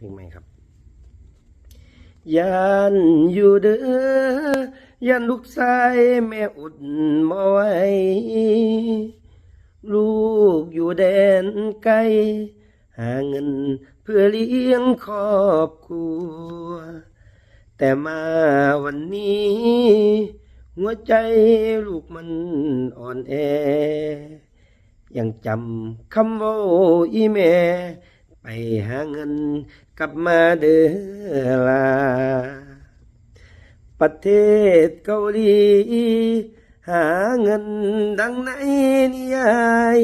เพลงใหม่ครับยันอยู่เด้อยันลูกชายแม่อุดบ่ไหวลูกอยู่แดนไกล หาเงินเพื่อเลี้ยงครอบครัว แต่มาวันนี้ หัวใจลูกมันอ่อนแอ ยังจำคำว่าอีแม่ ไปหาเงินกลับมาเด้อลา ประเทศเกาหลี หาเงินดังในนิยาย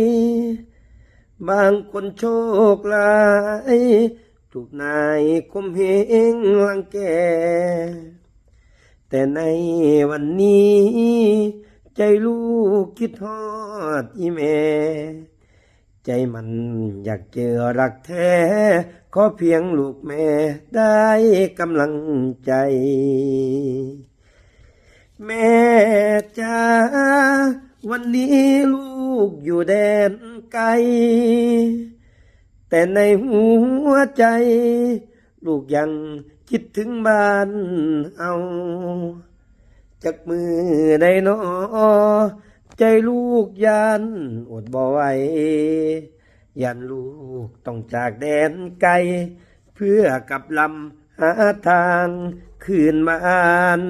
บางคนโชคลายถูกนายคมเหงลังแก แต่ในวันนี้ ใจลูกคิดทอดอีแม่ ใจมันอยากเจอรักแท้ขอเพียงลูกแม่ได้กำลังใจ แม่จ้าวันนี้ลูกอยู่แดนไกล แต่ในหัวใจ ลูกยังคิดถึงบ้านเอาจักมือได้นอ ใจลูกยันอดบ่ไหวยันลูกต้องจากแดนไกล เพื่อกับลำหาทางคืนมาน